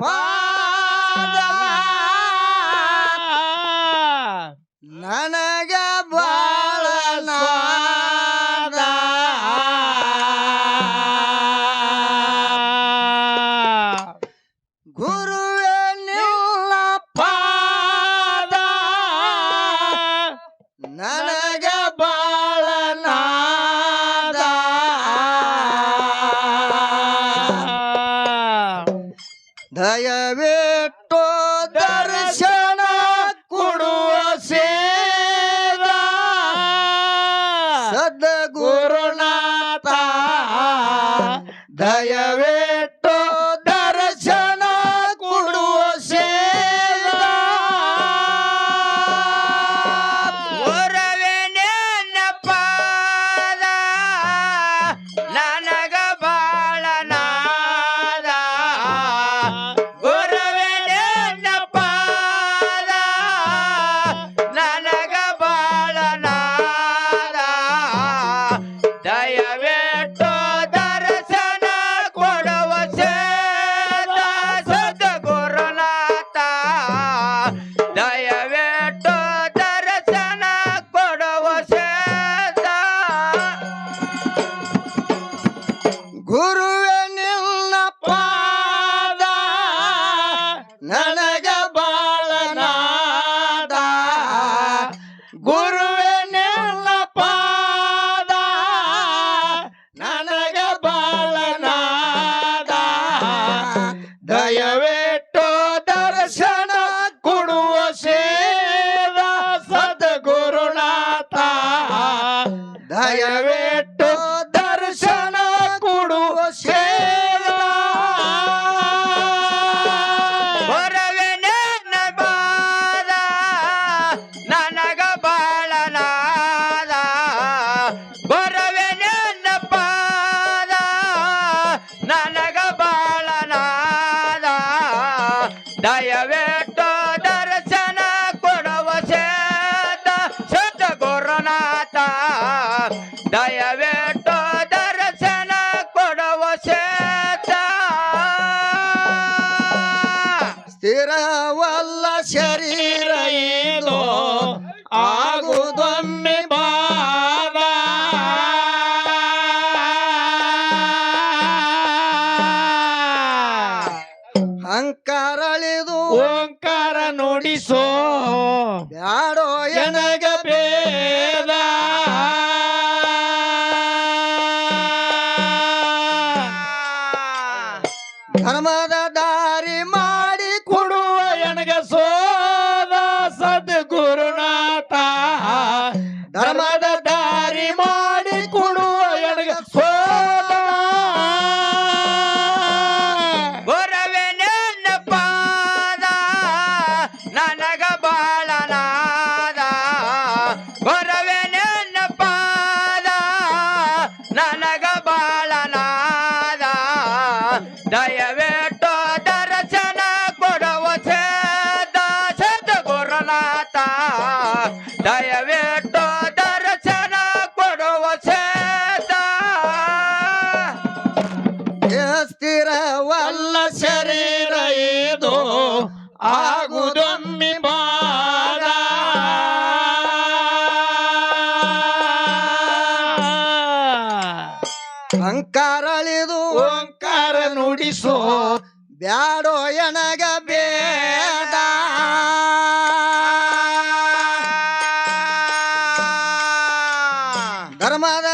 Bye. ಮಾಡವೇ ಸ್ಥಿರವಲ್ಲ ಶರೀರ ಇದು ಆಗುದೊಮ್ಮೆ ಅಲ್ಲ ಶರೀರ ಇದು ಆಗುದೊಮ್ಮಿ ಬಾಳ. ಅಂಕಾರಳಿದು ಓಂಕಾರ ನುಡಿಸೋ ಬ್ಯಾಡೋ ಎಣಗ ಬೇಡ. ಧರ್ಮದ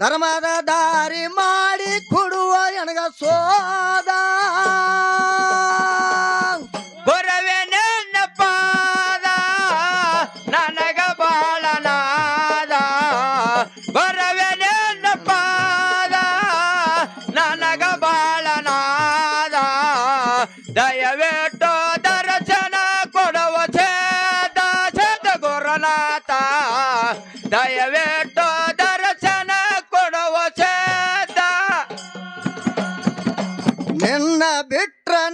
ಧರ್ಮದ ದಾರಿ ಮಾಡಿ ಕೊಡುವ ಎನಗ ಸೋದ. ಗೊರವೆ ಪಾದ, ನನಗ ಬಾಳನಾದ ಗೊರವೆ ನನ್ನ ಪಾದ, ನನಗ ಬಾಳ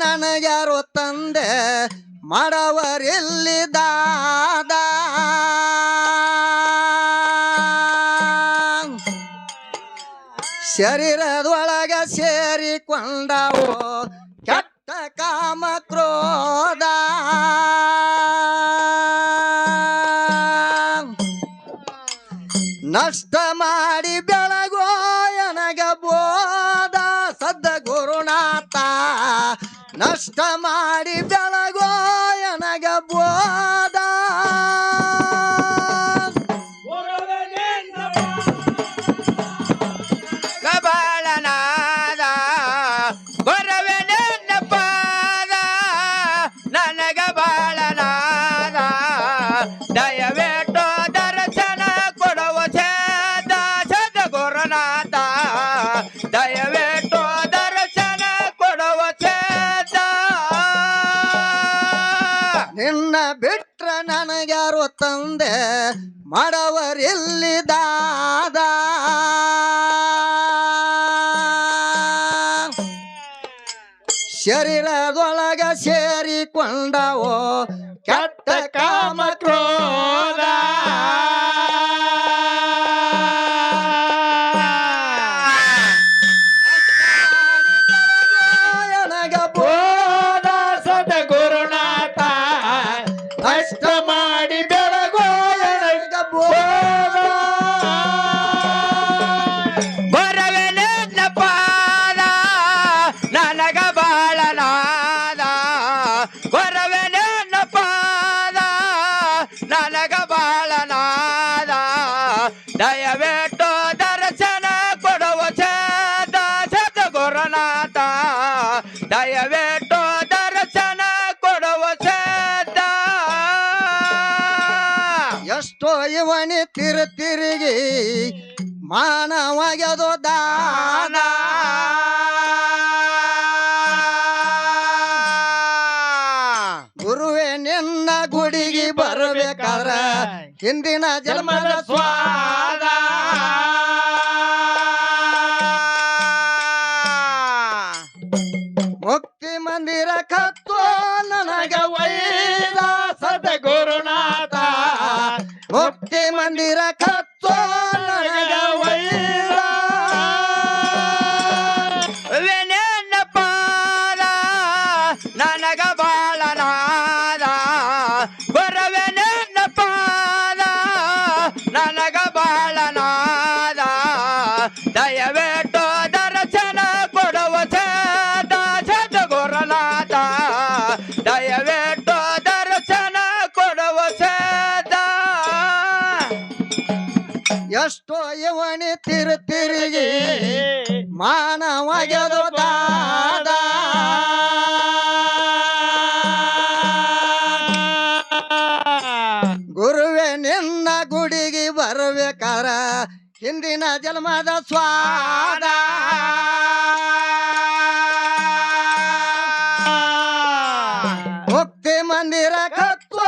ನನ ಯಾರೋ ತಂದೆ ಮಾಡವರಿಲ್ಲಿದಾದ ಶರೀರದೊಳಗೆ ಸೇರಿಕೊಂಡವೋ ನಷ್ಟ ಮಾಡಿ ಬೆಳಗೋ ನಿನ್ನ ಬಿಟ್ರ ನನಗ್ಯಾರು ತಂದೆ ಮಾಡವರಿಲ್ಲಿದಾದ. ಶರೀರದೊಳಗ ಸೇರಿಕೊಂಡವೋ ಕೆಟ್ಟ ಕಾಮ ಕ್ರೋಧ ಗೊರವೆ ನಿನ್ನ ಪಾದ ನನಗ ಬಾಳನಾದ. ದಯವಿಟ್ಟು ದರ್ಶನ ಕೊಡುವ ಸೇದ ಸದ ಗುರುನಾಥ ದಯವಿಟ್ಟು ದರ್ಶನ ಕೊಡುವ ಸೇದ ಎಷ್ಟೋ ಇವನಿ ತಿರು ತಿರುಗಿ ಮಾನವಾಗ್ಯದು ಹಿಂದಿನ ಜನ್ಮದ ಸ್ವಾದ. ಮುಕ್ತಿ ಮಂದಿರ ಕತ್ತೋ ನನಗ ವೈದ ಸದ್ಗುರುನಾಥ ಮುಕ್ತಿ ಮಂದಿರ ಕತ್ತೋ ನನಗ ವೈದ ದಯವಿಟ್ಟು ದರ್ಶನ ಕೊಡುವ ಸೇದ. ಎಷ್ಟೋ ಇವನಿ ತಿರು ತಿರುಗಿ ಮಾನವಾಗ್ಯದು ದಾದ. ಗುರುವೆ ನಿನ್ನ ಗುಡಿಗೆ ಬರಬೇಕಾರ ಹಿಂದಿನ ಜನ್ಮದ ಸ್ವಾದ. ಮಂದಿರ ಕತ್ತೋ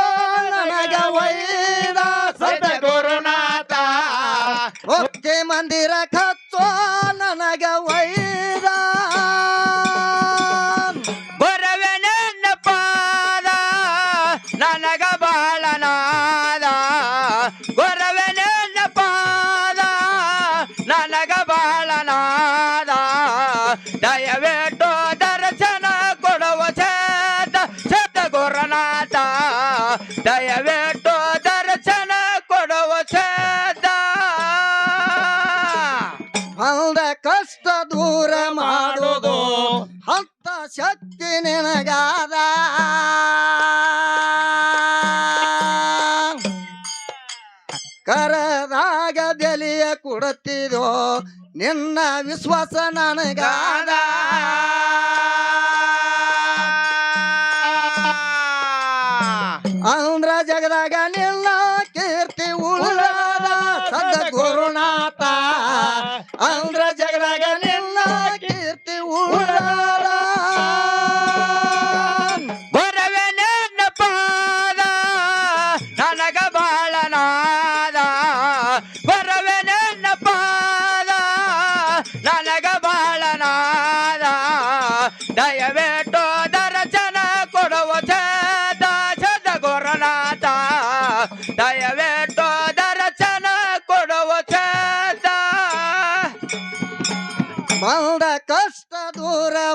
ನನಗ ವೈದ ಸದ್ಗುರುನಾಥ ಓಕೆ ಮಂದಿರ ಕತ್ತೋ ನನಗ ವೈದ ಪಾದ ನನಗ ಬಾಳನಾದ. ದಯವೇ ಪಾದ ನನಗ ಬಾಳನಾದ. ದಯವಿಟ್ಟು ನಿನಗಾದ. ಕರದಾಗ ಕೊಡುತ್ತಿದೋ ನಿನ್ನ ವಿಶ್ವಾಸ ನನಗಾದ. ಅಂದ್ರ ಜಗದಾಗ ನಿನ್ನ ಕೀರ್ತಿ ಉಳ್ಳಾದ ಸದ ಗುರುನಾಥ. ಅಂದ್ರ ಜಗದಾಗ ನಿನ್ನ ಕೀರ್ತಿ ಉಳ್ಳಾದ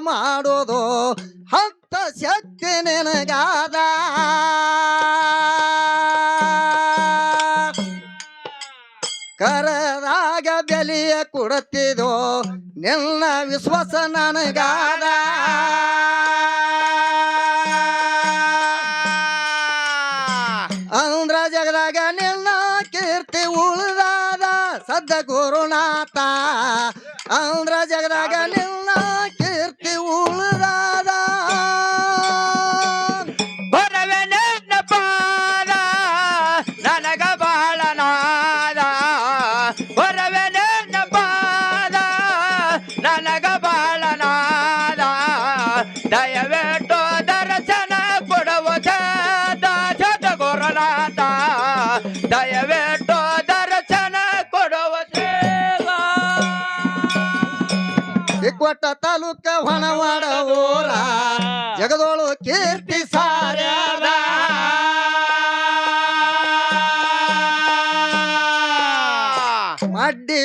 ಮಾಡೋದು ಹತ್ತ ಶಕ್ತಿ ನಿನಗಾದ. ಕರದಾಗ ಬೆಲೆಯ ಕೊಡುತ್ತಿದೋ ನಿನ್ನ ವಿಶ್ವಾಸ ನನಗಾದ. ಅಂದ್ರ ಜಗದಾಗ ನಿನ್ನ ಕೀರ್ತಿ ಉಳಿದಾದ. ಸದ್ದ ಗುರುನಾಥ. ಅಂದ್ರ ಜಗದಾಗ ನನಗ ಬಾಳ ನಾದ ದಯವಿಟ್ಟು ದರ್ಶನ ಕೊಡುವ ಜಾತ ಜತ ಗುರುನಾಥ ದಯವಿಟ್ಟು ದರ್ಶನ ಕೊಡುವ ಸೇವ ಇಕ್ಕೊಟ್ಟ ತಾಲೂಕ ಹೊಣವಾಡ ಊರ ಜಗದೋಳು ಕೀರ್ತಿ ಸಾರ್ಯಾದ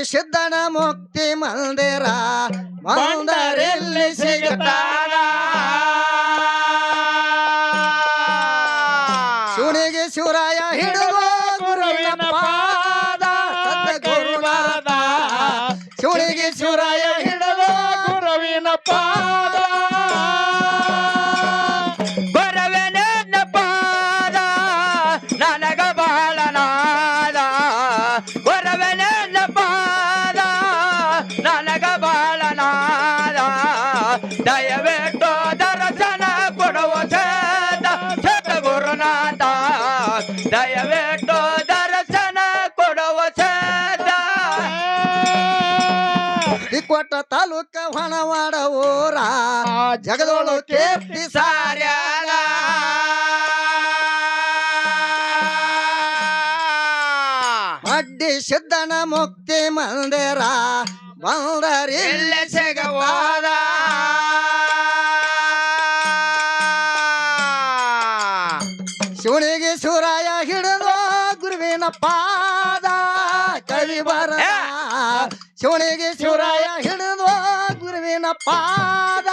ಸಿದ್ದನ ಮುಕ್ತಿ ಮಂದಿರ ಮಂದರೆಲ್ಲಿ ಸಿಗುತ್ತಾರ ಇಕ್ಕೊಟ್ಟ ತಾಲೂಕ ಹೊಣವಾಡ ಊರ. ಜಗದೋಳು ಕೇಪ್ತಿ ಸಾರ್ಯ ಅಡ್ಡಿ ಸಿದ್ದನ ಮುಕ್ತಿ ಮಂದಿರ. ಬಂದರಿಲ್ಲ ಸಿಗವಾದ. ಶಿವನಿಗೆ ಸುರಾಯ ಹಿಡಿದು ಗುರುವಿನ ಪಾದ. ಕವಿ ಬರ ಶಿವನಿಗೆ ಶಿವರಾಯ ಹಿಡಿದು ಗುರುವಿನ ಪಾದ